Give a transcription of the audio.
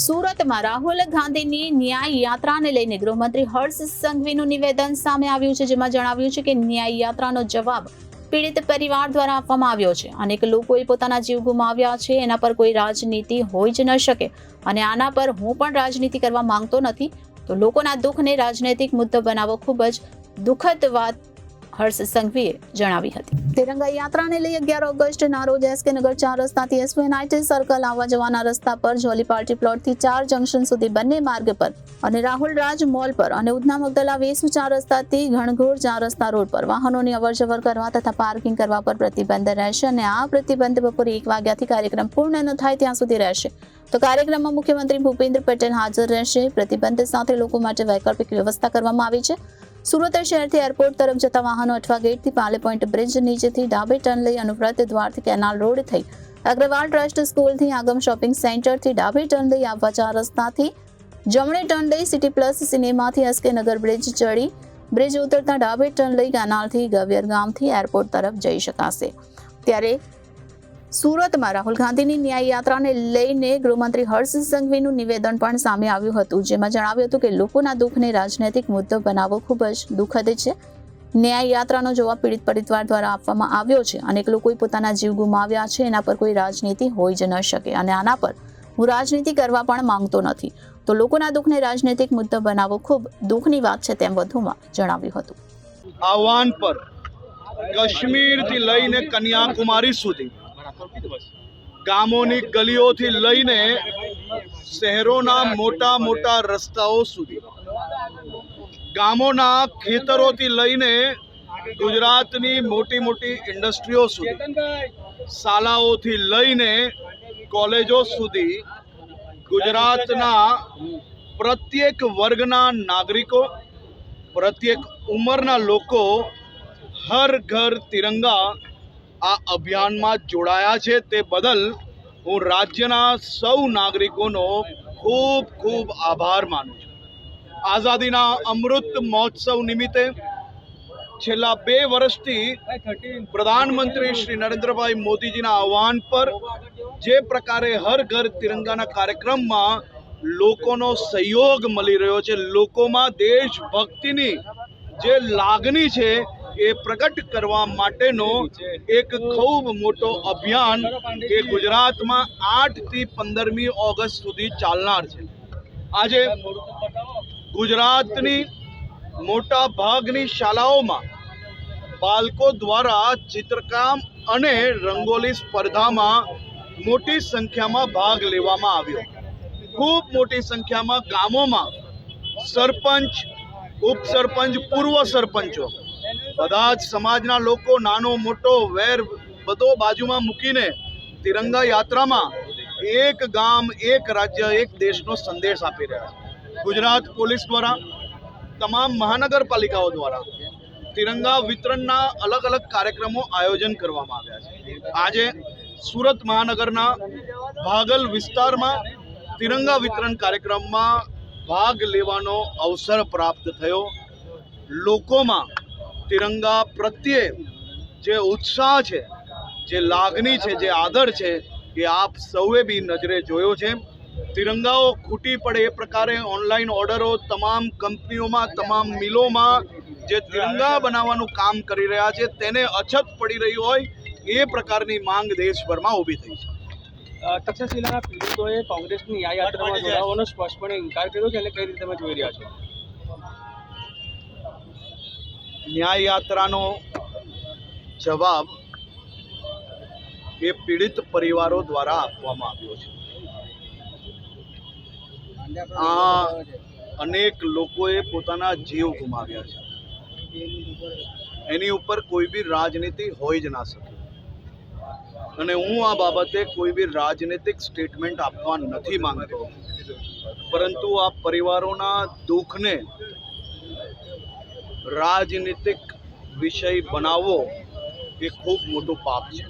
સુરતમાં રાહુલ ગાંધીની ન્યાય યાત્રાને લઈને ગૃહમંત્રી હર્ષ સંઘવીનું નિવેદન સામે આવ્યું છે, જેમાં જણાવ્યું છે કે ન્યાય યાત્રાનો જવાબ પીડિત પરિવાર દ્વારા આપવામાં આવ્યો છે. અનેક લોકોએ પોતાના જીવ ગુમાવ્યા છે, એના પર કોઈ રાજનીતિ હોઈ જ ન શકે. અને આના પર હું પણ રાજનીતિ કરવા માંગતો નથી. તો લોકોના દુઃખને રાજનૈતિક મુદ્દો બનાવવો ખૂબ જ દુઃખદ વાત હર્ષ સંઘવીએ જણાવી હતી. તિરંગા યાત્રાને લઈ અગિયાર ઓગસ્ટના રોજ એસકે નગર ચાર રસ્તાથી એસપી યુનાઇટેડ સર્કલ આવવા જવાના રસ્તા પર જોલી પાર્ટી પ્લોટથી ચાર જંકશન સુધી બંને માર્ગ પર અને રાહુલ રાજ મોલ પર અને ઉધના મગદલા વેસુ ચાર રસ્તાથી ઘણઘોર ચાર રસ્તા રોડ પર વાહનોની અવરજવર કરવા તથા પાર્કિંગ કરવા પર પ્રતિબંધ રહેશે અને આ પ્રતિબંધ બપોરે એક વાગ્યાથી કાર્યક્રમ પૂર્ણ ન થાય ત્યાં સુધી રહેશે. તો કાર્યક્રમમાં મુખ્યમંત્રી ભૂપેન્દ્ર પટેલ હાજર રહેશે. પ્રતિબંધ સાથે લોકો માટે વૈકલ્પિક વ્યવસ્થા કરવામાં આવી છે. સુરત શહેરથી એરપોર્ટ તરફ જતા વાહનો અઠવા ગેટથી પાલે પોઈન્ટ બ્રિજ નીચેથી ડાબે ટર્ન લઈ અનુવ્રત દ્વારથી કેનાલ રોડ થઈ. અગ્રવાલ ટ્રસ્ટ સ્કૂલથી આગમ શોપિંગ સેન્ટરથી ડાબે ટર્ન લઈ આવવા ચાર રસ્તાથી જમણે ટર્ન લઈ સિટી પ્લસ સિનેમાથી એસકે નગર બ્રિજ ચડી. બ્રિજ ઉતરતા ડાબે ટર્ન લઈ કેનાલથી ગવિયર ગામથી એરપોર્ટ તરફ જઈ શકાશે. ત્યારે સુરતમાં રાહુલ ગાંધીની ન્યાય યાત્રાને લઈને ગૃહમંત્રી હર્ષ સંઘવીનું નિવેદન પણ સામે આવ્યું હતું, જેમાં જણાવ્યું હતું કે લોકોના દુઃખને રાજનૈતિક મુદ્દો બનાવવો ખૂબ જ દુઃખદ છે. ન્યાય યાત્રાનો જવાબ પીડિત પરિવાર દ્વારા આપવામાં આવ્યો છે. અનેક લોકોએ પોતાના જીવ ગુમાવ્યા છે, એના પર કોઈ રાજનીતિ હોઈ જ ન શકે અને આના પર હું રાજનીતિ કરવા પણ માંગતો નથી. તો લોકોના દુઃખને રાજનૈતિક મુદ્દો બનાવવો ખૂબ દુઃખની વાત છે તેમ વધુમાં જણાવ્યું હતું. આહવાન પર કાશ્મીરથી લઈને કન્યાકુમારી સુધી ગામોની ગલીઓથી લઈને શહેરોના મોટા મોટા રસ્તાઓ સુધી. ગામોના ખેતરોથી લઈને ગુજરાતની મોટી મોટી ઇન્ડસ્ટ્રીઓ સુધી, શાળાઓથી લઈને કોલેજો સુધી ગુજરાતના પ્રત્યેક વર્ગના નાગરિકો, પ્રત્યેક ઉંમરના લોકો હર ઘર તિરંગા આ અભિયાનમાં જોડાયા છે તે બદલ હું રાજ્યના સૌ નાગરિકોનો ખૂબ ખૂબ આભાર માનું છું. આઝાદીના અમૃત મહોત્સવ નિમિત્તે છેલ્લા બે વર્ષથી પ્રધાનમંત્રી શ્રી નરેન્દ્રભાઈ મોદીજીના આહવાન પર જે પ્રકારે હર ઘર તિરંગાના કાર્યક્રમમાં લોકોનો સહયોગ મળી રહ્યો છે, લોકોમાં દેશભક્તિની જે લાગણી છે એ પ્રગટ કરવા માટેનો એક ખૂબ મોટો અભિયાન એ ગુજરાતમાં આઠથી પંદરમી ઓગસ્ટ સુધી ચાલનાર છે. આજે ગુજરાતની મોટા ભાગની શાળાઓમાં બાળકો દ્વારા ચિત્રકામ અને રંગોલી સ્પર્ધામાં મોટી સંખ્યામાં ભાગ લેવામાં આવ્યો. ખૂબ મોટી સંખ્યામાં ગામોમાં સરપંચ, ઉપસરપંચ, પૂર્વ સરપંચો બધા જ સમાજના લોકો, નાનો, મોટો, વેર બધો બાજુમાં મૂકીને તિરંગા યાત્રામાં એક ગામ, એક રાજ્ય, એક દેશનો સંદેશ આપી રહ્યા છે. ગુજરાત પોલીસ દ્વારા, તમામ મહાનગરપાલિકાઓ દ્વારા તિરંગા વિતરણના અલગ અલગ કાર્યક્રમો આયોજન કરવામાં આવ્યા છે. આજે સુરત મહાનગરના ભાગલ વિસ્તારમાં તિરંગા વિતરણ કાર્યક્રમમાં ભાગ લેવાનો અવસર પ્રાપ્ત થયો. લોકોમાં તિરંગા પ્રત્યે જે ઉત્સાહ છે જે લાગણી છે જે આદર છે એ આપ સૌએ બી નજરે જોયો છે. તિરંગાઓ ખૂટી પડે એ પ્રકારે ઓનલાઈન ઓર્ડરો તમામ કંપનીઓમાં તમામ મિલોમાં જે તિરંગા બનાવવાનું કામ કરી રહ્યા છે તેને અછત પડી રહી હોય એ પ્રકારની માંગ દેશભરમાં ઊભી થઈ છે. તક્ષશિલાના પીડિતોએ કોંગ્રેસની ન્યાય યાત્રામાં જોડાવાનો સ્પષ્ટપણે ઇન્કાર કર્યો છે અને કઈ રીતે તમે જોઈ રહ્યા છો? ન્યાય યાત્રાનો જવાબ એ પીડિત પરિવારો દ્વારા આપવામાં આવ્યો છે. આ અનેક લોકોએ પોતાના જીવ ગુમાવ્યા છે. એની ઉપર કોઈ બી રાજનીતિ હોઈ જ ના શકે. અને હું આ બાબતે કોઈ બી રાજનીતિક સ્ટેટમેન્ટ આપવા નથી માંગતો. પરંતુ આ પરિવારોના દુઃખને રાજનીતિક વિષય બનાવવો એ ખૂબ મોટું પાપ છે.